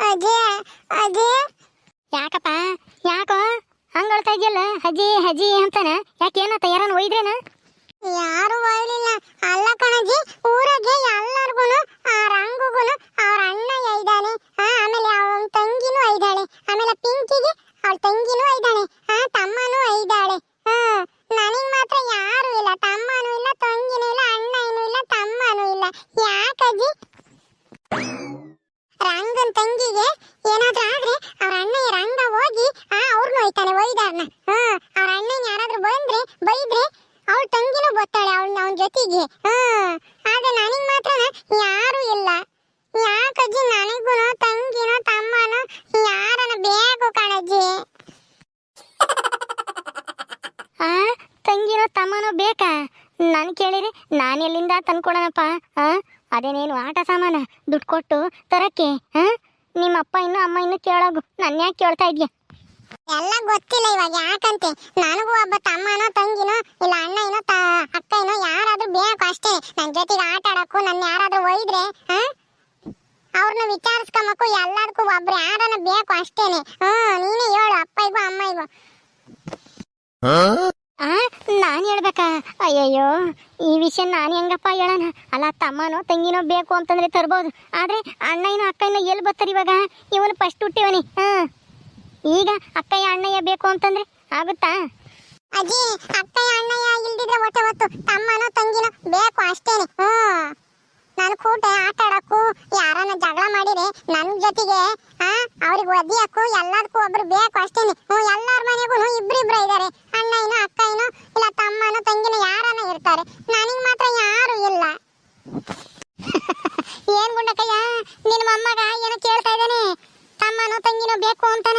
ಅಜಯ್ ಅಜ್ಜಿ ಯಾಕಪ್ಪ? ಯಾಕೋ? ಹಂಗ ಅಳ್ತಾ ಇದೆಯಲ್ಲ? ಅಜ್ಜಿ ಅಜ್ಜಿ ಅಂತಾನ? ಯಾಕೆ ಏನತ್ತ ಯಾರನ್ನ ಒಯ್ದ್ರೇನ? ಯಾರು ಒಯ್ಲಿಲ್ಲ. ಅಲ್ಲ ಕಣಜ್ಜಿ, ಊರಾಗೆ ಎಲ್ಲಾರ್ಗು ಆ ರಂಗುಗುನು ಅವ್ರ ಅಣ್ಣ ಇದ್ದಾನೆ. ಆಮೇಲೆ ಅವನ ತಂಗಿನೂ ಇದ್ದಾಳೆ ಆಮೇಲೆ ಪಿಂಕಿಗೆ ಅವಳ ತಂಗಿನೂ ಇದ್ದಾಳೆ ಆ ತಮ್ಮನೂ ಇದ್ದಾಳೆ ಹಾ ನನಗ್ ಮಾತ್ರ ಯಾರು ಇಲ್ಲ ತಮ್ಮನೂ ಇಲ್ಲ ತಂಗಿನೂ ಇಲ್ಲ ಅಣ್ಣನೂ ಇಲ್ಲ ತಮ್ಮನೂ ಇಲ್ಲ ಯಾಕಜ್ಜಿ ರಂಗನ್ ತಂಗಿಗೆ ಏನಾದ್ರೂ ಆದ್ರೆ ಅವ್ರ ಅಣ್ಣಯ್ಯ ರಂಗ ಹೋಗಿ ಒಯ್ತಾನೆ ಒಯ್ದಾರ್ನ ಹಾ ಅವ್ರ ಅಣ್ಣನ ಯಾರಾದ್ರೂ ಬಂದ್ರೆ, ಬೈದ್ರೆ ಅವಳ ತಂಗಿನ ಬತ್ತಾಳೆ ಅವಳ ಅವನ ಜೊತೆಗೆ. ಹಾ ಆದ್ರೆ ನನಗ್ ಮಾತ್ರ ಯಾರು ಇಲ್ಲ. ಯಾಕಜ್ಜಿ ನನಗೂ ತಂಗಿನೋ, ತಮ್ಮನೋ, ಯಾರನ್ನ ಬೇಕು ಕಣಜ್ಜಿ. ಆ, ತಂಗಿನೋ, ತಮ್ಮನೋ ಬೇಕಾ? ನಾನು ಕೇಳಿರಿ ನಾನು ಎಲ್ಲಿಂದ ತಂದ್ಕೊಡೋಣಪ್ಪ? ಆ, ಅದೇನೇನು ಆಟ ಸಾಮಾನ ದುಡ್ಡು ಕೊಟ್ಟು ತರಕ್ಕೆ, ಆ? ನಿಮ್ಮ ಅಪ್ಪ ಇನ್ನು, ಅಮ್ಮ ಇನ್ನು ಕೇಳೋಗು. ನನ್ನ ಯಾಕೆ ಕೇಳ್ತಾ ಇದ್ಯಾ? ಎಲ್ಲ ಗೊತ್ತಿಲ್ಲ ಇವಾಗ ಯಾಕಂತೆ? ನನಗೂ ಒಬ್ಬ ತಮ್ಮನೋ ತಂಗಿನೋ ಇಲ್ಲ ಅಣ್ಣ ಏನೋ ತ ಅಕ್ಕ ಏನೋ ಯಾರಾದ್ರೂ ಬೇಕು ಅಷ್ಟೇ. ನನ್ನ ಜೊತೆಗೆ ಆಟ ಆಡಕ್ಕೂ ನನ್ನ ಯಾರಾದ್ರೂ ಒಯ್ದ್ರೆ ಅವ್ರನ್ನ ವಿಚಾರಿಸ್ಕೊಂಬಕ್ಕು ಎಲ್ಲದಕ್ಕೂ ಒಬ್ರು ಯಾರನ್ನ ಬೇಕು ಅಷ್ಟೇನೆ. ಹ್ಮ್ ನೀನೇ ಹೇಳು ಅಮ್ಮಯ್ಯಗೂ ಆ ನಾನು ಹೇಳ್ಬೇಕಾ? ಅಯ್ಯಯ್ಯೋ ಈ ವಿಷಯ ನಾನು ಹೆಂಗಪ್ಪ ಹೇಳೋಣ? ಅಲ್ಲ ತಮ್ಮನೋ ತಂಗಿನೋ ಬೇಕು ಅಂತಂದ್ರೆ ತರ್ಬೋದು. ಆದ್ರೆ ಅಣ್ಣಯ್ಯನೋ ಅಕ್ಕಯ್ಯನೋ ಎಲ್ಲಿ ಬರ್ತಾರೆ ಇವಾಗ? ಇವನು ಫಸ್ಟ್ ಹುಟ್ಟಿವನಿ ಹಾ? ಈಗ ಅಕ್ಕಯ್ಯ ಅಣ್ಣಯ್ಯ ಬೇಕು ಅಂತಂದ್ರೆ ಆಗುತ್ತಾ? ಅಜ್ಜಿ, ಅಕ್ಕಯ್ಯ ಅಣ್ಣಯ್ಯ ಇಲ್ದಿದ್ರೆ ಒಟ್ಟು ಹೊತ್ತು. ತಮ್ಮನೋ ತಂಗಿನೋ ಬೇಕು ಅಷ್ಟೇನೆ. ಹ್ಞೂ. ನಾನು ಕೂಟ ಆಟ ಆಡಕ್ಕೂ ಯಾರನ್ನ ಜಗಳ ಮಾಡಿರಿ ನನ್ ಜೊತೆಗೆ, ಆ, ಅವ್ರಿಗೆ ಒದಿಯಕ್ಕೂ ಎಲ್ಲದಕ್ಕೂ ಒಬ್ರು ಬೇಕು ಅಷ್ಟೇನೆ. ಹ್ಞೂ, ಎಲ್ಲರ ಮನೆಗೂ ಇಬ್ಬರಿಬ್ರು ಇದಾರೆ. ಅಣ್ಣಯ್ಯನೋ, ಅಕ್ಕಯ್ಯನೋ, ಇಲ್ಲ ತಮ್ಮನೋ ತಂಗಿನೋ ಯಾರನ್ನ ಇರ್ತಾರೆ. ನನಗ್ ಮಾತ್ರ ಯಾರು ಇಲ್ಲ. ಏನ್ ಗುಂಡಕ್ಕಯ್ಯ? ನಿನ್ನ ಮೊಮ್ಮಗ ಏನೋ ಕೇಳ್ತಾ ಇದ್ದಾನೆ. ತಮ್ಮನೋ ತಂಗಿನೋ ಬೇಕು ಅಂತಾನ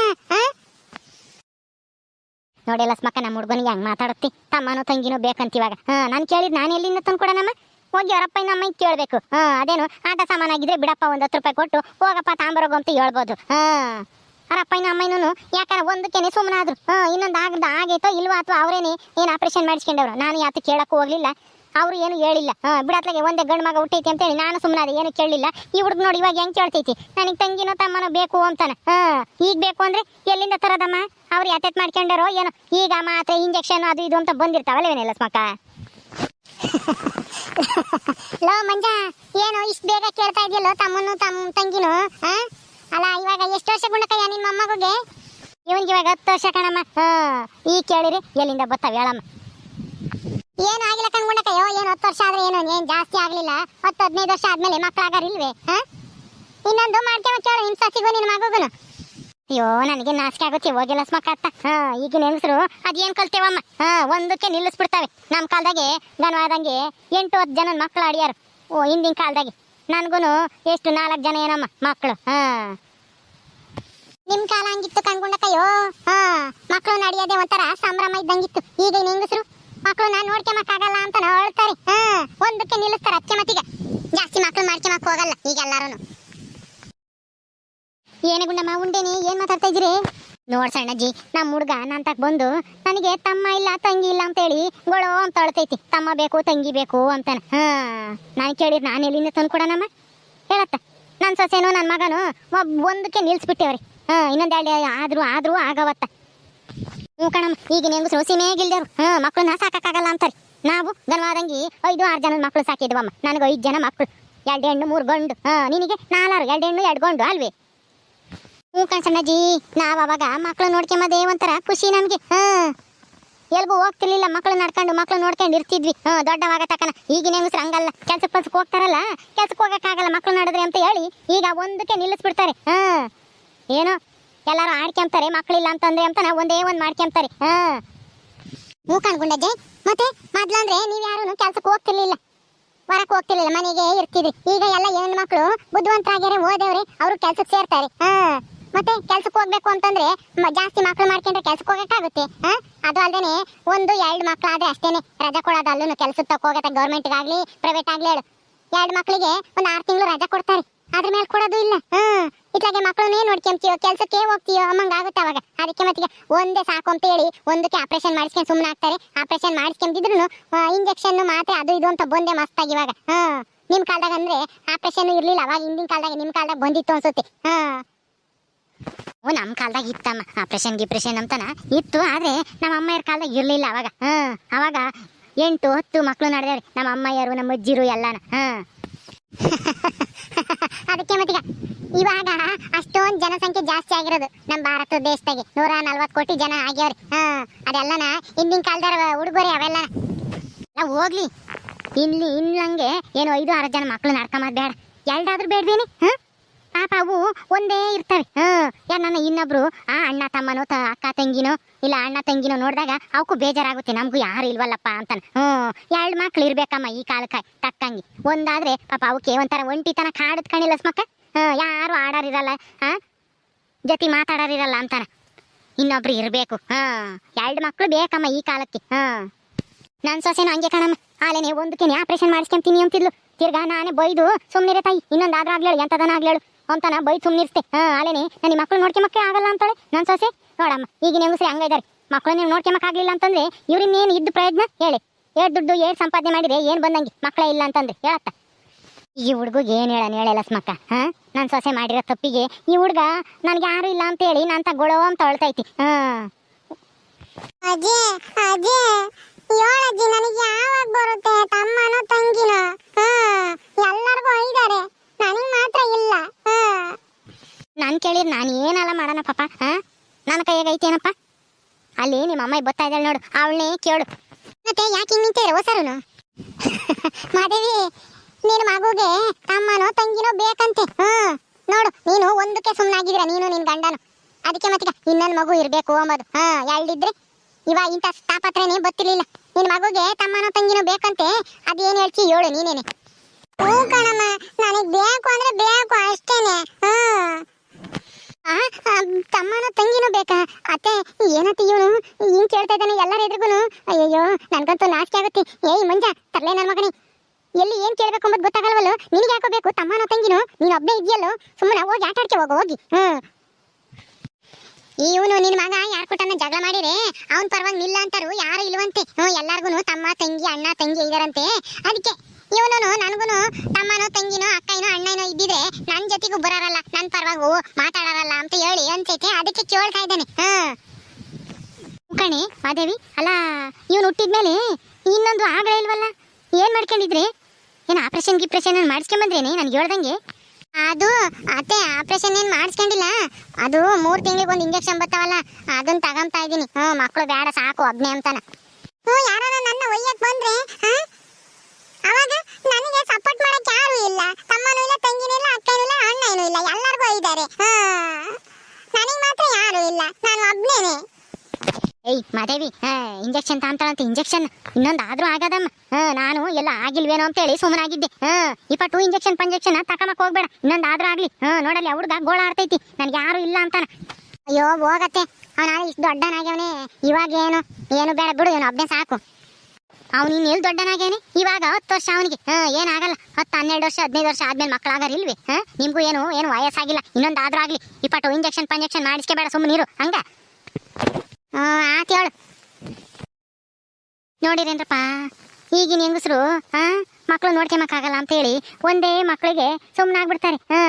ನೋಡಿ ಲಸ್ಮಕ್ಕ, ನಮ್ಮ ಹುಡುಗನಿಗೆ ಹಂಗೆ ಮಾತಾಡುತ್ತಿ. ತಮ್ಮನೋ ತಂಗಿನೋ ಬೇಕಂತಿವಾಗ ಹಾ, ನಾನು ಕೇಳಿದ್ ನಾನು ಎಲ್ಲಿಂದ ತಂದ್ಕೊಡನಮ್ಮ ಹೋಗಿ ಅವರಪ್ಪ ಅಮ್ಮಂಗೆ ಕೇಳಬೇಕು. ಹಾ, ಅದೇನು? ಆಟ ಸಾಮಾನಾಗಿದ್ರೆ ಬಿಡಪ್ಪ ಒಂದು ಹತ್ತು ರೂಪಾಯಿ ಕೊಟ್ಟು ಹೋಗಪ್ಪ ತಾಂಬರೋಗು ಅಂತ ಹೇಳ್ಬೋದು. ಹಾ. ಅವರಪ್ಪ ಅಮ್ಮನೂ ಯಾಕಂದ್ರೆ ಒಂದಕ್ಕೇನೆ ಸುಮ್ಮನಾದ್ರು ಹಾ, ಇನ್ನೊಂದು ಆಗದ ಆಗೈತೋ ಇಲ್ವಾ ಅಥವಾ ಅವರೇನೆ ಏನು ಆಪರೇಷನ್ ಮಾಡಿಸ್ಕೊಂಡವ್ರು? ನಾನು ಯಾತು ಕೇಳಕ್ಕೂ ಹೋಗ್ಲಿಲ್ಲ. ಅವರು ಏನು ಹೇಳಿಲ್ಲ. ಹಾ ಬಿಡತ್ಲಾಗೆ ಒಂದೇ ಗಂಡು ಮಗ ಹುಟ್ಟೈತಿ ಅಂತೇಳಿ ನಾನು ಸುಮ್ಮನಾದೆ ಏನು ಕೇಳಲಿಲ್ಲ. ಈ ಹುಡುಗ ನೋಡಿ ಇವಾಗ ಹೆಂಗ್ ಕೇಳ್ತೈತಿ? ನನಗೆ ತಂಗಿನೋ ತಮ್ಮನೋ ಬೇಕು ಅಂತಾನೆ. ಹಾ ಈಗ ಬೇಕು ಅಂದ್ರೆ ಎಲ್ಲಿಂದ ತರೋದಮ್ಮ? ಅವ್ರು ಯಾತೆತ್ ಮಾಡ್ಕೊಂಡಾರೋ ಏನೋ? ಈಗ ಮಾತ್ರ ಇಂಜೆಕ್ಷನ್ ಅದು ಇದು ಅಂತ ಬಂದಿರ್ತಾವಲ್ಲ ಏನಿಲ್ಲ ಸ್ಮಕ ಲೋ ಮಂಜ ಏನು ಇಷ್ಟು ಬೇಗ ಕೇಳ್ತಾ ಇದೆಯಲ್ಲೋ ತಮ್ಮನು ತಮ್ಮ ತಂಗಿನು? ಅಲ್ಲ ಇವಾಗ ಎಷ್ಟು ವರ್ಷ ಗುಂಡಕಯ್ಯ ನಿನ್ನ ಮೊಮ್ಮಗುಗೆ? ಇವನ್ಗೆ ಇವಾಗ ಹತ್ತು ವರ್ಷ ಕಣಮ್ಮ. ಈ ಈಗ ಕೇಳಿರಿ ಎಲ್ಲಿಂದ ಬರ್ತಾವೆ ಹೇಳಮ್ಮ ಏನು ಆಗಿಲ್ಲ ಕಣ್ಗುಂಡಕಯ್ಯೋ ಏನು ಹತ್ತು ವರ್ಷ ಆದ್ರೆ ಏನು ಏನು ಜಾಸ್ತಿ ಆಗ್ಲಿಲ್ಲ. ಹತ್ತು, ಹದಿನೈದು ವರ್ಷ ಆದ್ಮೇಲೆ ಮಕ್ಕಳಾಗಾರ ಇಲ್ವೇ ಹಾ? ಇನ್ನೊಂದು ಮಾಡ್ತೇವೆ ಕೇಳು ನಿಮ್ಮ ಸಸಿಗೂ ನಿನ್ನ ಮಗುಗುನು. ಅಯ್ಯೋ, ನನಗೆ ನಾಚಿಕೆ ಆಗುತ್ತೆ, ಹೋಗಿಲ್ಲ ಸ್ಮಕ ಅತ್ತ. ಹಾ, ಈಗಿನ ಹೆಂಗಸರು ಅದೇನ್ ಕಲ್ತೇವಮ್ಮ? ಹಾ, ಒಂದಕ್ಕೆ ನಿಲ್ಲಿಸ್ಬಿಡ್ತಾವೆ. ನಮ್ಮ ಕಾಲದಾಗೆ ಗನವಾದಂಗೆ ಎಂಟು, ಹತ್ತು ಜನ ಮಕ್ಕಳು ಆಡ್ಯಾರ. ಓ, ಹಿಂದಿನ ಕಾಲದಾಗೆ. ನನಗೂ ಎಷ್ಟು ನಾಲ್ಕು ಜನ ಏನಮ್ಮ ಮಕ್ಕಳು ಹಾ. ನಿಮ್ ಕಾಲ ಹಂಗಿತ್ತು ಕಣ್ಗುಂಡಕಯ್ಯೋ ಹಾ ಮಕ್ಕಳು ನಡೆಯೋದೇ ಒಂಥರ ಸಂಭ್ರಮ ಇದ್ದಂಗಿತ್ತು. ಈಗ ಇನ್ನು ಹೆಂಗಸರು? ಮಕ್ಕಳು ನಾನು ನೋಡ್ಕೊಂಬಕ್ಕಾಗಲ್ಲ ಅಂತ ಹೇಳ್ತಾರೆ. ಹಾ ಒಂದಕ್ಕೆ ನಿಲ್ಲಿಸ್ತಾರೆ ಅಚ್ಚೆ ಜಾಸ್ತಿ ಮಕ್ಕಳು ಮಾಡ್ಕೊಂಬಕ್ ಹೋಗಲ್ಲ ಈಗ ಎಲ್ಲಾರು ಏನೇ ಗುಂಡಮ್ಮ, ಉಂಡೇನಿ, ಏನ್ ಮಾತಾಡ್ತಾ ಇದ್ರಿ ನೋಡ್ ಸಣ್ಣಜ್ಜಿ ನಮ್ಮ ಹುಡುಗ ನನ್ ತಕ್ ಬಂದು ನನಗೆ ತಮ್ಮ ಇಲ್ಲ, ತಂಗಿ ಇಲ್ಲ ಅಂತ ಹೇಳಿ ಗೊಳೋ ಅಂತ ಅಳ್ತೈತಿ. ತಮ್ಮ ಬೇಕು, ತಂಗಿ ಬೇಕು ಅಂತಾನೆ. ಹಾ, ನಾನು ಕೇಳಿದ್ ನಾನು ಎಲ್ಲಿಂದ ತಂದು ಕೊಡೋಣಮ್ಮ ಹೇಳತ್ತ. ನನ್ನ ಸೊಸೆನೋ ನನ್ನ ಮಗನು ಒಂದಕ್ಕೆ ನಿಲ್ಸ್ಬಿಟ್ಟೇವ್ರಿ. ಹಾ ಇನ್ನೊಂದೆರಡು ಆದ್ರೂ ಆದ್ರೂ ಆಗವತ್ತ. ಹ್ಞೂ ಕಣಮ್ಮ, ಈಗಿನ ಹೆಂಗಸರು ಸೀಮೆಗಿಲ್ದೇವ್ರು ಹಾ ಮಕ್ಕಳನ್ನ ಸಾಕಾಗಲ್ಲ ಅಂತಾರೆ. ನಾವು ಗನವಾದಂಗಿ ಐದು ಆರು ಜನ ಮಕ್ಕಳು ಸಾಕಿದ್ವಮ್ಮ. ನನಗೆ ಐದು ಜನ ಮಕ್ಕಳು ಎರಡು ಹೆಣ್ಣು, ಮೂರು ಗಂಡು. ಹಾ, ನಿನಗೆ ನಾಲ್ಕು ಎರಡು ಹೆಣ್ಣು, ಎರಡು ಗಂಡು ಅಲ್ವೇ? ಹ್ಞೂ ಕಣ್ಸಣ್ಣಜ್ಜಿ ನಾವು ಅವಾಗ ಮಕ್ಕಳು ನೋಡ್ಕೊಂಬದೇ ಒಂಥರ ಖುಷಿ ನಮಗೆ. ಹಾ. ಎಲ್ಗೂ ಹೋಗ್ತಿರ್ಲಿಲ್ಲ ಮಕ್ಕಳು ನಡ್ಕೊಂಡು ಮಕ್ಕಳು ನೋಡ್ಕೊಂಡು ಇರ್ತಿದ್ವಿ. ದೊಡ್ಡವಾಗ ತಕನ. ಈಗಿನ ಹೆಂಗಸ್ರು ಹಂಗಲ್ಲ. ಕೆಲ್ಸಕ್ಕೆ ಪಲ್ಸಕ್ಕೆ ಹೋಗ್ತಾರಲ್ಲ ಕೆಲ್ಸಕ್ಕೆ ಹೋಗೋಕ್ಕಾಗಲ್ಲ ಮಕ್ಕಳು ನಡೆದ್ರೆ ಅಂತ ಹೇಳಿ ಈಗ ಒಂದಕ್ಕೆ ನಿಲ್ಲಿಸ್ಬಿಡ್ತಾರೆ. ಹಾ. ಏನೋ ಎಲ್ಲಾರು ಆಡ್ಕೊಂತಾರೆ ಮಕ್ಕಳಿಲ್ಲ ಅಂತಂದ್ರೆ ಅಂತ ಒಂದೇ ಒಂದ್ ಮಾಡ್ಕೊಂತಾರೆ ಹಾ. ಮತ್ತೆ ಮೊದ್ಲಂದ್ರೆ ನೀವ್ ಯಾರು ಕೆಲ್ಸಕ್ಕೆ ಹೋಗ್ತಿರ್ಲಿಲ್ಲ. ಹೊರಕ್ ಹೋಗ್ತಿರ್ಲಿಲ್ಲ, ಮನೆಗೆ ಇರ್ತಿದ್ರಿ. ಈಗ ಎಲ್ಲ ಹೆಣ್ಣು ಮಕ್ಕಳು ಬುದ್ಧಿವಂತರಾಗ್ಯಾರೆ, ಓದವ್ರೆ, ಅವರು ಕೆಲ್ಸಕ್ಕೆ ಸೇರ್ತಾರೆ. ಹಾ. ಮತ್ತೆ ಕೆಲ್ಸಕ್ಕೆ ಹೋಗ್ಬೇಕು ಅಂತಂದ್ರೆ ಜಾಸ್ತಿ ಮಕ್ಳು ಮಾಡ್ಕೊಂಡ್ರೆ ಕೆಲ್ಸಕ್ಕೆ ಹೋಗಕ್ಕಾಗುತ್ತೆ. ಹಾ. ಅದು ಅಲ್ಲದೇನೆ ಒಂದು ಎರಡು ಮಕ್ಳು ಆದ್ರೆ ಅಷ್ಟೇನೆ. ರಜಾ ಕೊಡೋದು ಅಲ್ಲೂ ಕೆಲ್ಸಕ್ಕೆ ತಕ್ಕ ಹೋಗತ್ತೆ ಗೌರ್ಮೆಂಟ್ಗಾಗ್ಲಿ ಪ್ರೈವೇಟ್ ಆಗ್ಲಿ ಹೇಳು. ಎರಡು ಮಕ್ಳಿಗೆ ಒಂದು ಆರು ತಿಂಗಳು ರಜಾ ಕೊಡ್ತಾರೆ. ಅದ್ರ ಮೇಲೆ ಕೊಡೋದು ಇಲ್ಲ. ಹಾ ಇತ್ಲಾಗೆ ಏನ್ ನೋಡ್ಕೊಂತೀಯೋ ಕೆಲ್ಸಕ್ಕೆ ಹೋಗ್ತೀಯೋ, ಅಮ್ಮಂಗ ಆಗುತ್ತೆ ಅವಾಗ? ಅದಕ್ಕೆ ಮತ್ತೆ ಒಂದೇ ಸಾಕು ಅಂತ ಹೇಳಿ ಒಂದಕ್ಕೆ ಆಪರೇಷನ್ ಮಾಡಿಸ್ಕೊಂಡು ಸುಮ್ಮನೆ ಆಗ್ತಾರೆ. ಆಪರೇಷನ್ ಮಾಡಿಸ್ಕೊಂತಿದ್ರು ಇಂಜೆಕ್ಷನ್ ಮಾತ್ರೆ ಅದು ಇದು ಅಂತ ಬಂದೆ ಮಸ್ತಾಗಿ ಇವಾಗ. ಹಾ ನಿಮ್ ಕಾಲದಾಗ ಅಂದ್ರೆ ಆಪರೇಷನ್ ಇರ್ಲಿಲ್ಲ, ಅವಾಗ ಹಿಂದಿನ ಕಾಲದಾಗ ನಿಮ್ ಕಾಲದಾಗ ಬಂದಿತ್ತು ಅನ್ಸುತ್ತೆ. ಹ ಓ ನಮ್ಮ ಕಾಲದಾಗ ಇತ್ತಮ್ಮ ಆಪರೇಷನ್ ಗಿಪ್ರೇಷನ್ ಅಂತಾನ? ಇತ್ತು, ಆದ್ರೆ ನಮ್ಮ ಅಮ್ಮಯ್ಯರ ಕಾಲದಾಗ ಇರ್ಲಿಲ್ಲ ಅವಾಗ. ಹ ಅವಾಗ ಎಂಟು, ಹತ್ತು ಮಕ್ಳು ನಡೆದವ್ರಿ, ನಮ್ಮ ಅಮ್ಮಯ್ಯರು, ನಮ್ಮ ಅಜ್ಜಿರು ಎಲ್ಲಾನ. ಹ್ಮ್. ಅದಕ್ಕೆ ಮತ್ತೀಗ, ಇವಾಗ ಅಷ್ಟೊಂದ್ ಜನಸಂಖ್ಯೆ ಜಾಸ್ತಿ ಆಗಿರೋದು ನಮ್ಮ ಭಾರತ ದೇಶದಾಗೆ. ನೂರ ನಲ್ವತ್ತು ಕೋಟಿ ಜನ ಆಗ್ಯಾವ್ರಿ. ಹಾ, ಅದೆಲ್ಲನ ಹಿಂದಿನ ಹುಡುಗರಿ ಅವೆಲ್ಲ. ಎಲ್ಲ ಹೋಗ್ಲಿ. ಇಲ್ಲಿ ಇಲ್ಲಂಗೆ ಏನು ಐದು ಆರು ಜನ ಮಕ್ಳು ನಡ್ಕೊಂಬದ್ ಬೇಡ ಎರಡಾದ್ರೂ ಬೇಡ್ವೇನಿ? ಹ್ಮ್? ಪಾಪ ಅವು ಒಂದೇ ಇರ್ತವೆ. ಹ್ಮ್. ನನ್ನ ಇನ್ನೊಬ್ರು, ಆ ಅಣ್ಣ ತಮ್ಮನೋ ತ, ಅಕ್ಕ ತಂಗಿನೋ, ಇಲ್ಲ ಅಣ್ಣ ತಂಗಿನೋ ನೋಡಿದಾಗ ಅವಕ್ಕೂ ಬೇಜಾರಾಗುತ್ತೆ. ನಮಗೂ ಯಾರು ಇಲ್ವಲ್ಲಪ್ಪ ಅಂತ ಹ್ಮ್. ಎರಡು ಮಕ್ಳು ಇರ್ಬೇಕಮ್ಮ ಈ ಕಾಲಕ್ಕೆ ತಕ್ಕಂಗೆ. ಒಂದಾದ್ರೆ ಪಾಪ ಅವಕ್ಕೆ ಒಂಥರ ಒಂಟಿತನ ಕಾಡದ್ ಕಣಿಲ್ಲ ಸ್ಮಕ್ಕ. ಹ್ಮ್, ಯಾರು ಆಡಾರಿರಲ್ಲ ಹಾ ಜೊತೆ ಮಾತಾಡೋರಿರಲ್ಲ ಅಂತಾನೆ. ಇನ್ನೊಬ್ರು ಇರಬೇಕು. ಹಾ ಎರಡು ಮಕ್ಳು ಬೇಕಮ್ಮ ಈ ಕಾಲಕ್ಕೆ. ಹಾ ನನ್ ಸೊಸೆನೂ ಹಂಗೆ ಕಣಮ್ಮ. ಆಲೇನೆ ಒಂದಕ್ಕೆ ಆಪರೇಷನ್ ಮಾಡಿಸ್ಕೊಂತೀನಿ ಅಂತಿದ್ಲು. ತಿರ್ಗಾ ನಾನೇ ಬೈದು ಸುಮ್ಮನೆ ತಾಯಿ. ಇನ್ನೊಂದು ಆದ್ರೂ ಆಗ್ಲೇಳು ಎಂತದನ ಆಗ್ಲೇಳು ಅಂತಾನ ಬೈದು ಸುಮ್ನಿರ್ಸ್ತೆ ಹಾ ನನ್ನ ಮಕ್ಳು ನೋಡ್ಕೊಂಬಕ್ಕೆ ಆಗಲ್ಲ ಅಂತಾಳೆ. ನನ್ನ ಸೊಸೆ? ನೋಡಮ್ಮ, ಈಗಿನ ಹೆಂಗಸ್ರೆ ಹಂಗಿದ್ದಾರೆ ಮಕ್ಳು ನೀವು ನೋಡ್ಕೊಂಬಕ್ ಆಗಲಿಲ್ಲ ಅಂತಂದ್ರೆ ಇವ್ರಿನ್ನೇನು ಇದ್ದು ಪ್ರಯತ್ನ? ಹೇಳಿ. ಏಟ್ ದುಡ್ಡು, ಏನ್ ಸಂಪಾದನೆ ಮಾಡಿದ್ರೆ ಏನ್ ಬಂದಂಗೆ? ಮಕ್ಕಳೇ ಇಲ್ಲ ಅಂತಂದ್ರೆ ಹೇಳತ್ತ? ಈ ಹುಡುಗಿಗೆ ಏನ್ ಹೇಳನ್ ಹೇಳಲ್ಲ ಸ್ಮಕ್ಕ. ಹಾ, ನನ್ ಸೊಸೆ ಮಾಡಿರೋ ತಪ್ಪಿಗೆ ಈ ಹುಡುಗ ನನ್ಗೆ ಯಾರು ಇಲ್ಲ ಅಂತ ಹೇಳಿ ನಾನ್ ತಗೊಳೋ ಅಂತ ಅಳ್ತೈತಿ. ಹಾ. ಅಜ್ಜಿ ಅಜ್ಜಿ ನನಗೆ ಯಾವಾಗ ಬರುತ್ತೆ ತಮ್ಮನೋ, ತಂಗಿನೋ? ಹಾ, ಎಲ್ಲರಿಗೂ ಇದ್ದಾರೆ ನನಗೆ ಮಾತ್ರ ಇಲ್ಲ ಹಾ ನಾನು ಕೇಳಿದ್ ನಾನು ಏನಲ್ಲ ಮಾಡೋಣ ಪಾಪ ಹಾ? ನನ್ನ ಕೈಯಾಗ ಐತೇನಪ್ಪ ಅಲ್ಲಿ ನಿಮ್ಮ ಅಮ್ಮ ಬತ್ತಾ ಇದ್ದಾಳೆ ನೋಡು ಅವಳನ್ನೇ ಕೇಳು. ಮತ್ತೆ ಯಾಕೆ ಹಿಂಗೆ ನಿಂತೀರ ಹೊಸರುನು? ಮಾದೇವಿ ನೀನು ಮಗುಗೆ ತಮ್ಮನೋ ತಂಗಿನೋ ಬೇಕಂತೆ ಹ್ಮ್ ನೋಡು ನೀನು ಒಂದಕ್ಕೆ ಸುಮ್ಮನಾಗಿದ್ರೆ ನೀನು ನಿನ್ ಗಂಡನು. ಅದಕ್ಕೆ ಮತ್ತೆ ಇನ್ನೊಂದು ಮಗು ಇರ್ಬೇಕು ಅಂಬೋದು ಹಾ? ಎರಡಿದ್ರೆ ಇವಾಗ ಇಂಥ ತಾಪತ್ರೆನೇ ಬತ್ತಿರಲಿಲ್ಲ. ನಿನ್ ಮಗುಗೆ ತಮ್ಮನೋ ತಂಗಿನೋ ಬೇಕಂತೆ ಅದೇನ್ ಹೇಳ್ತಿ ಹೇಳು ನೀನೇನೆ. ಹ್ಞೂ ಕಣಮ್ಮ ನನಗೆ ಬೇಕು ಅಂದ್ರೆ ಬೇಕು ಅಷ್ಟೇನೆ ಆ, ತಮ್ಮನೋ ತಂಗಿನೋ ಬೇಕಾ? ಅತ್ತೆ, ಏನತ್ತೆ ಇವನು ಹಿಂಗ್ ಕೇಳ್ತಾ ಇದ್ದಾನೆ ಎಲ್ಲರ ಎದುರುಗುನು? ಅಯ್ಯಯ್ಯೋ, ನನ್ಗಂತೂ ನಾಚಿಕೆ ಆಗುತ್ತೆ. ಏಯ್, ಮಂಜ, ತರಲೇ ನನ್ ಮಗನೇ. ಎಲ್ಲಿ ಏನ್ ಕೇಳ್ಬೇಕು ಅಂಬುದು ಗೊತ್ತಾಗಲ್ವಲ್ಲ? ನಿನಗೆ ಯಾಕೋ ಬೇಕು? ತಮ್ಮನ ತಂಗಿನೋ? ನೀನ್ ಒಬ್ಬನೇ ಇದೆಯಲ್ಲೋ ಸುಮ್ಮನೆ ಹೋಗಿ ಆಟ ಆಡ್ಕೆ, ಹೋಗು, ಹೋಗಿ. ಹ್ಮ್. ಇವನು ನಿನ್ ಮಗ ಯಾರ್ ಕೊಟ್ಟನ ಜಗಳ ಮಾಡಿರೆ ಅವನ್ ಪರವಾಗಿ ನಿಲ್ಲ ಅಂತಾರು, ಯಾರು ಇಲ್ವಂತೆ? ಹ್ಞೂ ಎಲ್ಲಾರ್ಗುನು ತಮ್ಮ ತಂಗಿ, ಅಣ್ಣ ತಂಗಿ ಇದಾರಂತೆ ಅದಕ್ಕೆ ಇವನು ನನಗೂ ತಮ್ಮನೋ, ತಂಗಿನೋ, ಅಕ್ಕನೋ, ಅಣ್ಣನೋ ಇದ್ದಿದ್ರೆ ನನ್ನ ಜೊತೆಗೂ ಬರೋರಲ್ಲ ನನ್ನ ಪರವಾಗಿ ಮಾತಾಡೋರಲ್ಲ ಅಂತ ಹೇಳಿ ಅನ್ಸೈತೆ. ಅದಕ್ಕೆ ಕೇಳ್ತಾ ಇದ್ದಾನೆ. ಹಾ. ಕಣೆ, ಮಾದೇವಿ, ಅಲ್ಲ, ಇವನು ಹುಟ್ಟಿದ್ಮೇಲೆ ಇನ್ನೊಂದು ಆಗಲೇ ಇಲ್ವಲ್ಲ? ಏನು ಮಾಡ್ಕೊಂಡಿದ್ರಿ? ಏನು ಆಪರೇಷನ್ ಗಿಪ್ರೇಷನ್ ಮಾಡಿಸ್ಕೊಂಬಂದ್ರೇನೆ ನನಗೆ ಹೇಳ್ದಂಗೆ. ಅದು, ಅತ್ತೆ, ಆಪರೇಷನ್ ಏನು ಮಾಡಿಸ್ಕೊಂಡಿಲ್ಲ. ಅದು ಮೂರು ತಿಂಗಳಿಗೆ ಒಂದು ಇಂಜೆಕ್ಷನ್ ಬರ್ತಾವಲ್ಲ ಅದನ್ನ ತಗೊಂತಾ ಇದೀನಿ ಹ್ಞೂ ಮಕ್ಕಳು ಬೇಡ ಸಾಕು ಒಬ್ನೇ ಅಂತಾನ. ಹ್ಞೂ ಯಾರು ನನ್ನ ಒಯ್ಯಕ್ಕೆ ಬಂದ್ರೆ, ಹಾ? ಅವಾಗ ನನಗೆ ಸಪೋರ್ಟ್ ಮಾಡಕ್ ಯಾರು ಇಲ್ಲ. ತಮ್ಮನೂ ಇಲ್ಲ, ತಂಗಿನೂ ಇಲ್ಲ, ಅಕ್ಕನೂ ಇಲ್ಲ, ಅಣ್ಣನೂ ಇಲ್ಲ, ಎಲ್ಲರಿಗೂ ಇದ್ದಾರೆ. ನನಗೆ ಮಾತ್ರ ಯಾರು ಇಲ್ಲ. ನಾನು ಒಬ್ನೇನೆ. ಏಯ್, ಮಾದೇವಿ ಇಂಜೆಕ್ಷನ್ ತಾಂತಾಳಂತ ಇಂಜೆಕ್ಷನ್ ಇನ್ನೊಂದು ಆದ್ರೂ ಆಗದಮ್ಮ. ನಾನು ಎಲ್ಲ ಆಗಿಲ್ವೇನೋ ಅಂತ ಹೇಳಿ ಸುಮ್ಮನಾಗಿದ್ದೆ ಇಪ್ಪ ಟೂ ಇಂಜೆಕ್ಷನ್ ಪಂಜೆಕ್ಷನ್ ತಕಮಕ್ ಹೋಗ್ಬೇಡ. ಇನ್ನೊಂದು ಆದ್ರೂ ಆಗ್ಲಿ. ನೋಡಲ್ಲಿ ಹುಡ್ಗ ಗೋಳ ಆಡ್ತೈತಿ. ನನಗೆ ಯಾರು ಇಲ್ಲ ಅಂತಾನ. ಅಯ್ಯೋ, ಹೋಗತ್ತೆ. ಅವನಾದ್ರೆ ಇಷ್ಟು ದೊಡ್ಡನಾಗ್ಯವನೇ. ಇವಾಗ ಏನು ಏನು ಬೇಡ ಬಿಡು, ಇವನು ಒಬ್ಬನೇ ಸಾಕು. ಅವ್ನು ಇನ್ನು ಎಲ್ಲಿ ದೊಡ್ಡನಾಗೇನೆ? ಇವಾಗ ಹತ್ತು ವರ್ಷ ಅವನಿಗೆ. ಏನಾಗಲ್ಲ. ಹತ್ತು ಹನ್ನೆರಡು ವರ್ಷ, ಹದಿನೈದು ವರ್ಷ ಆದ್ಮೇಲೆ ಮಕ್ಕಳಾಗಾರ ಇಲ್ವೇ ನಿಮ್ಗೂ ಏನು ಏನು ವಯಸ್ಸಾಗಿಲ್ಲ. ಇನ್ನೊಂದು ಆದ್ರೂ ಆಗ್ಲಿ ಇಪ್ಪಟ್ಟು ಇಂಜೆಕ್ಷನ್, ಪಂಜೆಕ್ಷನ್ ಮಾಡಿಸ್ಕೋಬೇಡ ಸುಮ್ಮನೆ ನೀರು ಹಂಗ? ಆತಿಯೋಳು ಆತ್ ಹೇಳು. ನೋಡಿರೇನ್ರಪ್ಪ? ಈಗಿನ ಹೆಂಗಸರು, ಹಾ ಮಕ್ಕಳು ನೋಡ್ಕೊಂಬಕ್ಕಾಗಲ್ಲ ಅಂತೇಳಿ ಒಂದೇ ಮಕ್ಕಳಿಗೆ ಸುಮ್ಮನಾಗ್ಬಿಡ್ತಾರೆ ಹಾ.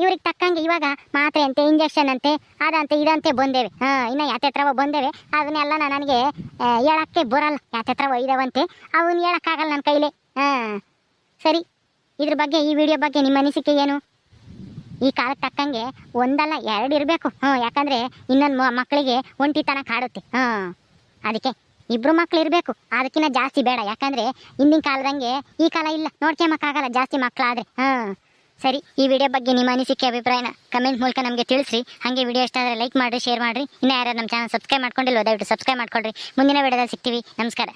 ಇವ್ರಿಗೆ ತಕ್ಕಂಗೆ ಇವಾಗ ಮಾತ್ರೆ ಅಂತೆ ಇಂಜೆಕ್ಷನ್ ಅಂತೆ, ಅದಂತೆ, ಇದಂತೆ ಬಂದೇವೆ. ಹಾ, ಇನ್ನು ಯಾತೆತ್ರವ ಬಂದೇವೆ. ಅದನ್ನೆಲ್ಲ ನನಗೆ ಹೇಳಕ್ಕೆ ಬರಲ್ಲ. ಯಾತೆತ್ರವ ಇದಾವಂತೆ. ಅವನ್ನ ಹೇಳಕ್ಕಾಗಲ್ಲ ನನ್ನ ಕೈಲಿ. ಹಾ, ಸರಿ. ಇದ್ರ ಬಗ್ಗೆ, ಈ ವಿಡಿಯೋ ಬಗ್ಗೆ ನಿಮ್ಮ ಅನಿಸಿಕೆ ಏನು? ಈ ಕಾಲಕ್ಕೆ ತಕ್ಕಂಗೆ ಒಂದಲ್ಲ, ಎರಡು ಇರಬೇಕು. ಹ್ಞೂ ಯಾಕಂದರೆ ಇನ್ನೊಂದು ಮಕ್ಕಳಿಗೆ ಒಂಟಿತನ ಕಾಡುತ್ತೆ. ಹಾಂ, ಅದಕ್ಕೆ ಇಬ್ಬರು ಮಕ್ಳು ಇರಬೇಕು. ಅದಕ್ಕಿಂತ ಜಾಸ್ತಿ ಬೇಡ. ಯಾಕಂದರೆ ಹಿಂದಿನ ಕಾಲದಂಗೆ ಈ ಕಾಲ ಇಲ್ಲ. ನೋಡ್ಕೊಂಬಕ್ಕಾಗಲ್ಲ ಜಾಸ್ತಿ ಮಕ್ಕಳಾದ್ರೆ ಹಾಂ ಸರಿ, ಈ ವಿಡಿಯೋ ಬಗ್ಗೆ ನಿಮ್ಮ ಅನಿಸಿಕೆ, ಅಭಿಪ್ರಾಯನ ಕಮೆಂಟ್ ಮೂಲಕ ನಮಗೆ ತಿಳಿಸಿ ಹಾಗೆ ವಿಡಿಯೋ ಇಷ್ಟ ಆದರೆ ಲೈಕ್ ಮಾಡಿರಿ ಶೇರ್ ಮಾಡಿರಿ. ಇನ್ನು ಯಾರು ನಮ್ಮ ಚಾನಲ್ ಸಬ್ಸ್ಕ್ರೈಬ್ ಮಾಡ್ಕೊಂಡಿಲ್ಲ ದಯವಿಟ್ಟು ಸಬ್ಸ್ಕ್ರೈಬ್ ಮಾಡ್ಕೊಳ್ರಿ. ಮುಂದಿನ ವಿಡಿಯೋದಲ್ಲಿ ಸಿಗ್ತೀವಿ. ನಮಸ್ಕಾರ.